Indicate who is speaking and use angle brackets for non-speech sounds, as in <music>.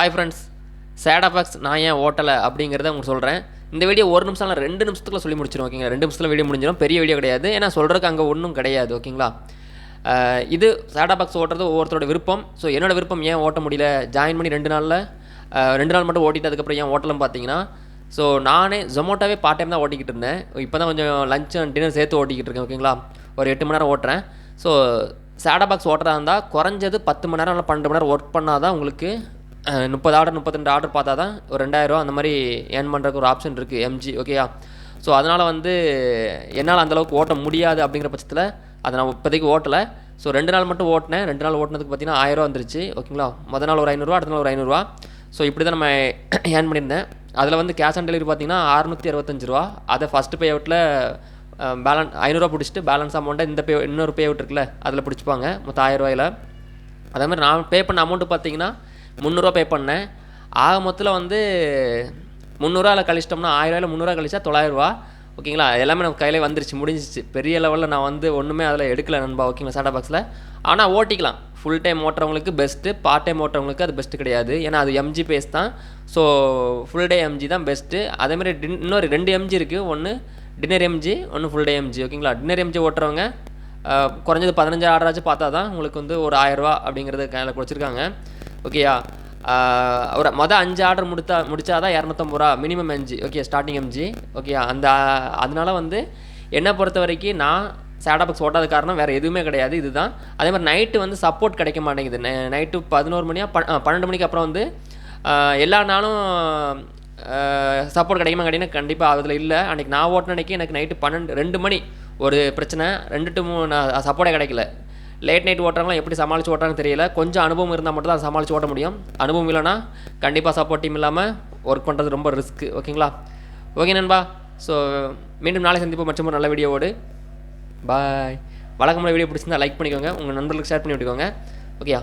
Speaker 1: Hi friends சேடாபாக்ஸ் நான் ஏன் ஓட்டலை அப்படிங்கிறத உங்களுக்கு சொல்கிறேன் இந்த வீடியோ ஒரு நிமிஷம் இல்லை ரெண்டு நிமிஷத்துக்குள்ள சொல்லி முடிச்சிடும் ஓகேங்களா ரெண்டு நிமிஷத்தில் வீடியோ முடிஞ்சிடும் பெரிய வீடியோ கிடையாது. ஏன்னா சொல்கிறதுக்கு அங்கே ஒன்றும் கிடையாது ஓகேங்களா இது சேடாபாக்ஸ் ஓட்டுறது ஒவ்வொருத்தரோட விருப்பம். ஸோ என்னோட விருப்பம் ஏன் ஓட்ட முடியல? ஜாயின் பண்ணி ரெண்டு நாளில் ரெண்டு நாள் மட்டும் ஓட்டிட்டு அதுக்கப்புறம் ஏன் ஓட்டலாம் பார்த்தீங்கன்னா ஸோ நானே ஜொமோட்டோவே பார்ட் டைம் தான் ஓட்டிக்கிட்டு இருந்தேன். இப்போ தான் கொஞ்சம் லஞ்ச் டின்னர் சேர்த்து ஓட்டிக்கிட்டு இருக்கேன் ஓகேங்களா ஒரு எட்டு மணி நேரம் ஓட்டுறேன். ஸோ சேடா பாக்ஸ் ஓட்டுறதா இருந்தால் குறைஞ்சது பத்து மணி நேரம் இல்லை பன்னெண்டு மணி நேரம் ஒர்க் பண்ணால் தான் உங்களுக்கு முப்பது ஆர்டர் முப்பத்திரெண்டு ஆர்டர் பார்த்தா தான் ஒரு ரெண்டாயிரரூவா அந்த மாதிரி ஏர்ன் பண்ணுறதுக்கு ஒரு ஆப்ஷன் இருக்குது எம்ஜி ஓகேயா ஸோ அதனால் வந்து என்னால் அந்தளவுக்கு ஓட்ட முடியாது அப்படிங்கிற பட்சத்தில் அதை நான் இப்போதைக்கு ஓட்டலை. ஸோ ரெண்டு நாள் மட்டும் ஓட்டினேன். ரெண்டு நாள் ஓட்டினதுக்கு பார்த்தீங்கன்னா ஆயிரம் வந்துருச்சு ஓகேங்களா மொதல் நாள் ஒரு ஐநூறுரூவா அடுத்த நாள் ஒரு ஐநூறுரூவா ஸோ இப்படி தான் நம்ம <coughs> ஏர்ன் பண்ணியிருந்தேன். அதில் வந்து கேஷ் ஆன் டெலிவரி பார்த்தீங்கன்னா அறுநூற்றி அறுபத்தஞ்சு ரூபா. அதை ஃபஸ்ட்டு பே அவுட்டில் பேலன்ஸ் ஐநூறுரூவா பிடிச்சிட்டு பேலன்ஸ் அமௌண்ட்டை இந்த பே இன்னொரு பே அவுட் இருக்குல்ல அதில் பிடிச்சிப்பாங்க. மொத்தம் ஆயிரரூவாயில் அதே மாதிரி நான் பே பண்ண அமௌண்ட்டு பார்த்தீங்கன்னா முந்நூறுரூவா பே பண்ணேன். ஆக மொத்தத்தில் வந்து முந்நூறுரூவாவில் கழிச்சிட்டோம்னா ஆயிரரூவாயில் முந்நூறுரூவா கழிச்சா தொள்ளாயிரரூவா ஓகேங்களா எல்லாமே நம்ம கையில் வந்துருச்சு முடிஞ்சிச்சு பெரிய லெவலில் நான் வந்து ஒன்றுமே அதில் எடுக்கல நண்பா ஓகேங்களா சாட்டா பாக்ஸில் ஆனால் ஓட்டிக்கலாம். ஃபுல் டைம் ஓட்டுறவங்களுக்கு பெஸ்ட்டு பார்ட் டைம் ஓட்டுறவங்களுக்கு அது பெஸ்ட்டு கிடையாது. ஏன்னா அது எம்ஜி பேஸ் தான். ஸோ ஃபுல் டே எம்ஜி தான் பெஸ்ட்டு அதேமாதிரி டின் இன்னொரு ரெண்டு எம்ஜி இருக்குது ஒன்று டின்னர் எம்ஜி ஒன்று ஃபுல் டே எம்ஜி ஓகேங்களா டின்னர் எம்ஜி ஓட்டுறவங்க குறைஞ்சது பதினஞ்சு ஆர்டராச்சும் பார்த்தா தான் உங்களுக்கு வந்து ஒரு ஆயிரரூவா அப்படிங்கிறது கையில் குறைச்சிருக்காங்க ஓகேயா ஒரு மொதல் அஞ்சு ஆர்டர் முடித்தா முடித்தா தான் இரநூத்தம்பது ரூபா மினிமம் அஞ்சு ஓகே ஸ்டார்டிங் எம்ஜி ஓகே அந்த அதனால வந்து என்னை பொறுத்த வரைக்கும் நான் சேடா பாக்ஸ் ஓட்டாத காரணம் வேறு எதுவுமே கிடையாது இதுதான். அதே மாதிரி நைட்டு வந்து சப்போர்ட் கிடைக்க மாட்டேங்குது. நைட்டு பதினோரு மணியா ப பன்னெண்டு மணிக்கு அப்புறம் வந்து எல்லா நாளும் சப்போர்ட் கிடைக்குமா கிடையாது கண்டிப்பாக அதில் இல்லை. அன்றைக்கி நான் ஓட்டின அன்றைக்கி எனக்கு நைட்டு பன்னெண்டு ரெண்டு மணி ஒரு பிரச்சனை. ரெண்டு டு மூணு சப்போர்ட்டே கிடைக்கல. லேட் நைட் ஓட்டுறவங்களாம் எப்படி சமாளித்து ஓட்டுறாங்கன்னு தெரியல. கொஞ்சம் அனுபவம் இருந்தால் மட்டும் தான் சமாளித்து ஓட்ட முடியும். அனுபவம் இல்லைன்னா கண்டிப்பாக சப்போர்ட் டீம் இல்லாமல் ஒர்க் பண்ணுறது ரொம்ப ரிஸ்க்கு ஓகேங்களா ஓகே நண்பா. ஸோ மீண்டும் நாளை சந்திப்போம். மற்றும் ஒரு நல்ல வீடியோவோடு பாய் வழக்கமான வீடியோ பிடிச்சிருந்தா லைக் பண்ணிக்கோங்க. உங்கள் நண்பர்களுக்கு ஷேர் பண்ணி விட்டுக்கோங்க. ஓகேயா